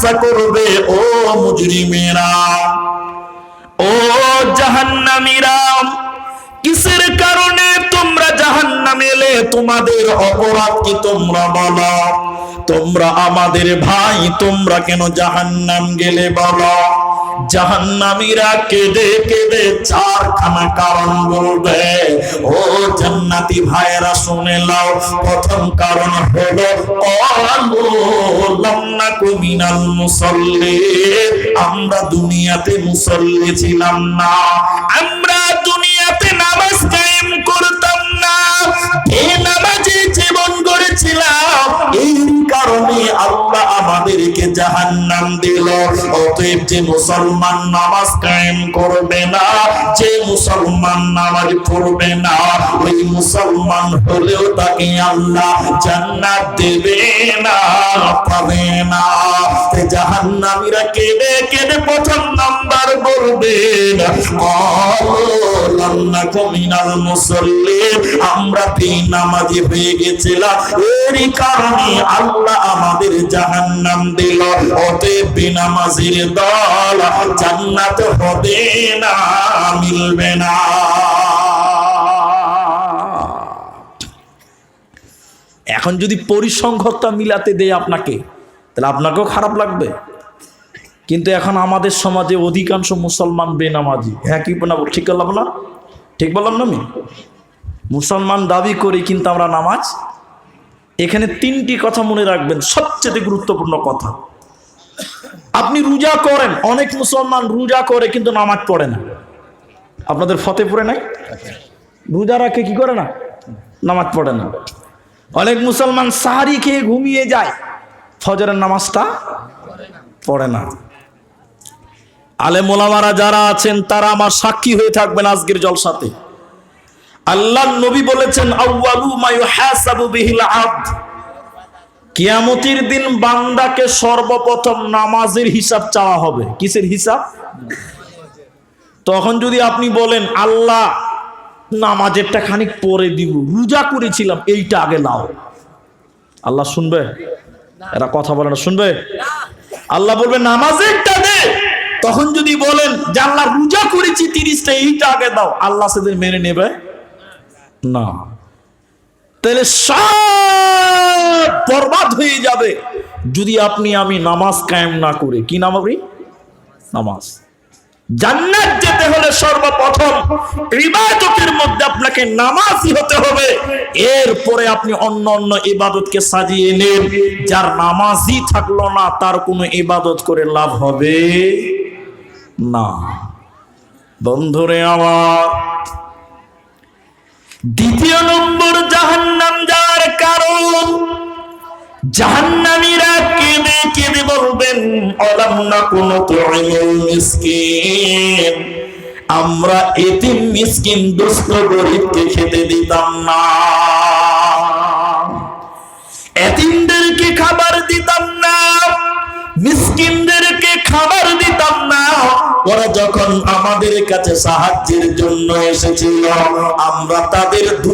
জিজ্ঞাসা করবে, ও মুজরিমেরা, ও জাহান্নামীরা, কিসের কারণে তোমরা জাহান্নামে এলে? তোমাদের অপরাধ কি তোমরা বলো? তোমরা আমাদের ভাই, তোমরা কেন জাহান্নাম গেলে বলো? জাহান্নামীরা কেঁদে কেঁদে চারখানা কারণ বলবে, ও জান্নাতি ভাইয়েরা, শুনে নাও। প্রথম কারণ হলো আমরা দুনিয়াতে মুসল্লি ছিলাম না। আমরা দুনিয়াতে নামাজ কায়েম করতাম না। বেনামাজি জীবন গড়েছিলাম। এই কারণে আল্লাহ আমাদেরকে জাহান্নাম যে মুসলমান নামাজ কায়েম করবে না, যে মুসলমান নামাজ পড়বে না, ওই মুসলমান হলেও তাকে আল্লাহ জান্নাত দেবে না, পাবে না। জাহান্নামীরা প্রথম নাম্বার আমরা বেনামাজি হয়ে গেছিলাম, এরই কারণে আল্লাহ আমাদের জাহান্নাম দিল। অতএব বেনামাজির দল জান্নাত হবে না, মিলবে না। এখন যদি পরিসংখ্যকটা মিলাতে দেয় আপনাকে, তাহলে আপনাকেও খারাপ লাগবে। কিন্তু এখন আমাদের সমাজে অধিকাংশ মুসলমান বেনামাজি। হ্যাঁ কি না ঠিক বললাম না? ঠিক বললাম না আমি? মুসলমান দাবি করি কিন্তু আমরা নামাজ। এখানে তিনটি কথা মনে রাখবেন, সবচেয়ে গুরুত্বপূর্ণ কথা। আপনি রোজা করেন, অনেক মুসলমান রোজা করে কিন্তু নামাজ পড়ে না। আপনাদের ফতেপুরে নাই? রোজা রাখে কি করে না? নামাজ পড়ে না। অনেক মুসলমান সাহারি খেয়ে ঘুমিয়ে যায়, ফজরের নামাজটা পড়ে না। আলে মোলামারা যারা আছেন, তারা আমার সাক্ষী হয়ে থাকবেন আজকের জলসাতে। আল্লাহ নবী বলেছেন, আউয়ালু মা ইউহাসাবু বিহিল আবদ। কিয়ামতের দিন বান্দাকে সর্বপ্রথম নামাজের হিসাব চাওয়া হবে। কিসের হিসাব? তখন যদি আপনি বলেন, আল্লাহ, নামাজেরটা খানিক পরে দিব, রোজা করেছিলাম, এইটা আগে লাও আল্লাহ শুনবে? এরা কথা বলে না, শুনবে? আল্লাহ বলবে, নামাজেরটা দে। তখন যদি বলেন, যে আল্লাহ রোজা করেছি, তিরিশটা, এইটা আগে দাও। আল্লাহ সেদিন মেনে নেবে? না। তাহলে সব বরবাদ হয়ে যাবে। যদি আপনি আমি নামাজ কায়েম না করে, কি নাম আপনি? নামাজ। জান্নাত যেতে হলে সর্বপ্রথম ইবাদতের মধ্যে আপনাকে নামাজই হতে হবে। এরপরে আপনি অন্য অন্য ইবাদতকে সাজিয়ে নেন। যার নামাজই থাকল না, তার কোনো ইবাদত করে লাভ হবে না। বন্ধুরে আমার, দ্বিতীয় নম্বর জাহান্নামীরা কেঁদে কেঁদে বলবেন, অলাম না কোনো আমরা এতিম মিসকিন দুস্থ গরিবকে খেতে দিতাম না। এতিমদেরকে খাবার দিতাম না, মিসকিনদেরকে খাবার দিতাম না। ওরা যখন আমাদের কাছে সাহায্যের জন্য এসেছিল, আমরা তাদের দূর দূর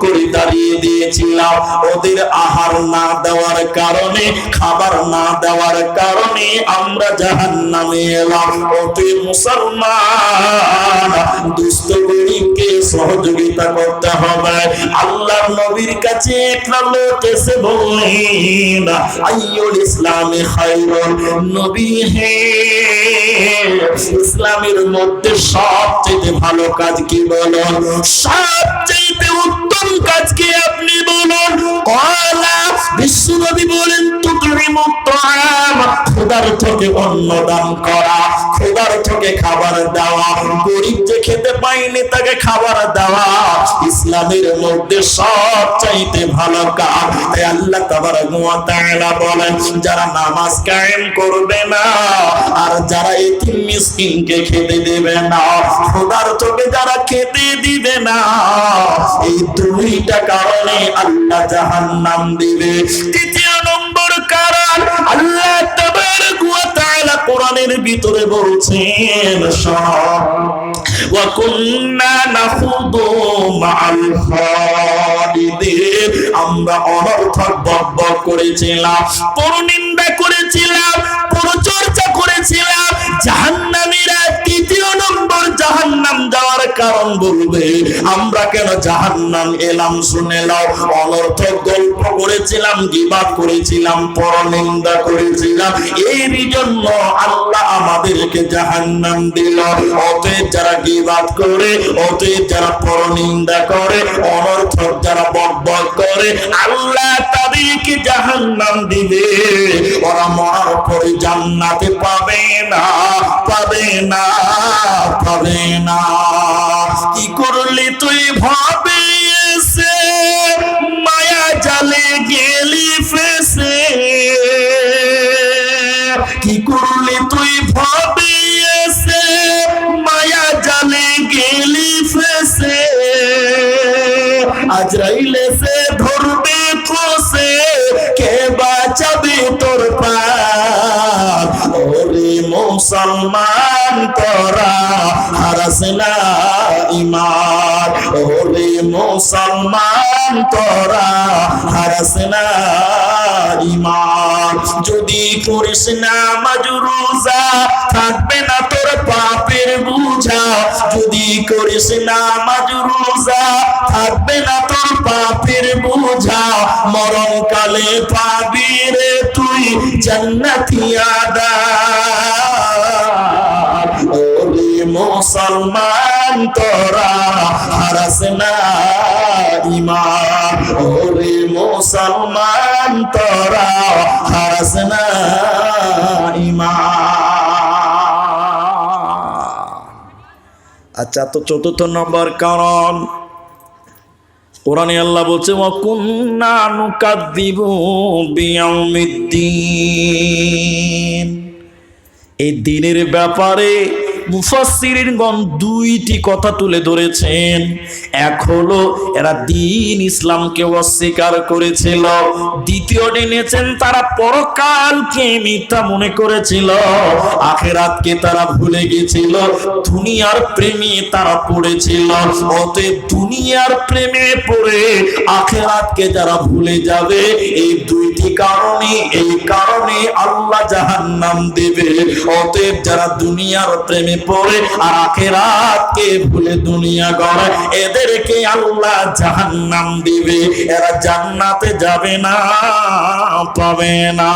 করে দাঁড়িয়ে দিয়েছিলাম। ওদের আহার না দেওয়ার কারণে, খাবার না দেওয়ার কারণে আমরা জাহান নামে এলাম। ওতে মুসলমান, দুস্থ গরিবকে সহযোগিতা করতে হবে। আল্লাহ নবীর কাছে একটা লোক এসে বললেন, আইয়ুল ইসলামে খায়রুন নবী হে। ইসলামের মধ্যে সবচেয়ে ভালো কাজ কি বলো সবচেয়ে উত্তম কাজ কি আপনি বলুন? কলা বিশ্বনবী বলেন, তুকরি মুক্ত খোদার থেকে অন্ন দান করা খোদার থেকে খাবার দেওয়া। গরিব যে খেতে পায়নি, তাকে খাবার দেওয়া ইসলামের মধ্যে সব চাইতে ভালো কাজ। আল্লাহ তাবারাক ওয়া বলেন, যারা নামাজ কায়েম করবে না, আর যারা মিসকিনকে খেতে দেবে না, খোদার চোখে যারা খেতে দিবে না, এই দুইটা কারণে আল্লাহ জাহান্নাম দিবে। তৃতীয় নম্বর কারণ, আল্লাহ কোরআনের ভিতরে বলছেন করেছিলাম পরনিন্দা করেছিলাম করেছিলাম জাহান্নামীরা জাহান্নাম যাওয়ার কারণ বলবে, আমরা কেন জাহান্নাম এলাম শুনে নাও। অনর্থক গল্প করেছিলাম গিবাদ করেছিলাম, পরনিন্দা করেছিলাম। এরই জন্য আল্লাহ আমাদেরকে জাহান্নাম দিল। অতএব যারা গিবাদ করে, অতএব যারা পরনিন্দা করে, অনর্থক যারা বকবক করে, আল্লাহ তাদেরকে জাহান্নাম দিবে। ওরা মরার পরে জান্নাতে পাবে না পাবে না পাবে না। কি করলি তুই ভাবে এসে মায়া জালে গেলি ফেসে। কি করলি তুই ভাবে এসে মায়া জালে গেলি ফেসে। আজরাইলে সে না ইমান ওরে মুসলমান, তোরা হারাস না ইমান যদি করিস না মাজরুজা থাকবে না তোর পাপের বুঝা। যদি করিস না মাজরুজা থাকবে না তোর পাপের বুঝা। মরণ কালে পাবি রে তুই, জান্নাতি আদা। মুসলমান তোরা হারাস না ইমান ওরে মুসলমান তোরা হারাস না আচ্ছা তো চতুর্থ নম্বর কারণ। কোরআনে আল্লাহ বলছে ওয়াকুন্না নুকাদ্দিবু বিয়াউমিদ্দিন। এই দিনের ব্যাপারে মুফাসসিরিনগণ দুইটি কথা তুলে ধরেছেন। এক হলো, এরা দিন ইসলামকে অস্বীকার করেছিল। দ্বিতীয় এনেছেন, তারা পরকালকে মিথ্যা মনে করেছিল। আখেরাতকে তারা ভুলে গেছিল। দুনিয়ার প্রেমে তারা পড়েছিল। অতএব দুনিয়ার প্রেমে পড়ে আখেরাতকে যারা ভুলে যাবে, এই দুইটি কারণে এই কারণে আল্লাহ জাহান্নাম দেবে। অতএব যারা দুনিয়ার প্রেমে পড়ে আর আখেরাতকে ভুলে দুনিয়া গড়ে, এদেরকে আল্লাহ জাহান্নাম দিবে। এরা জান্নাতে যাবে না, পাবে না।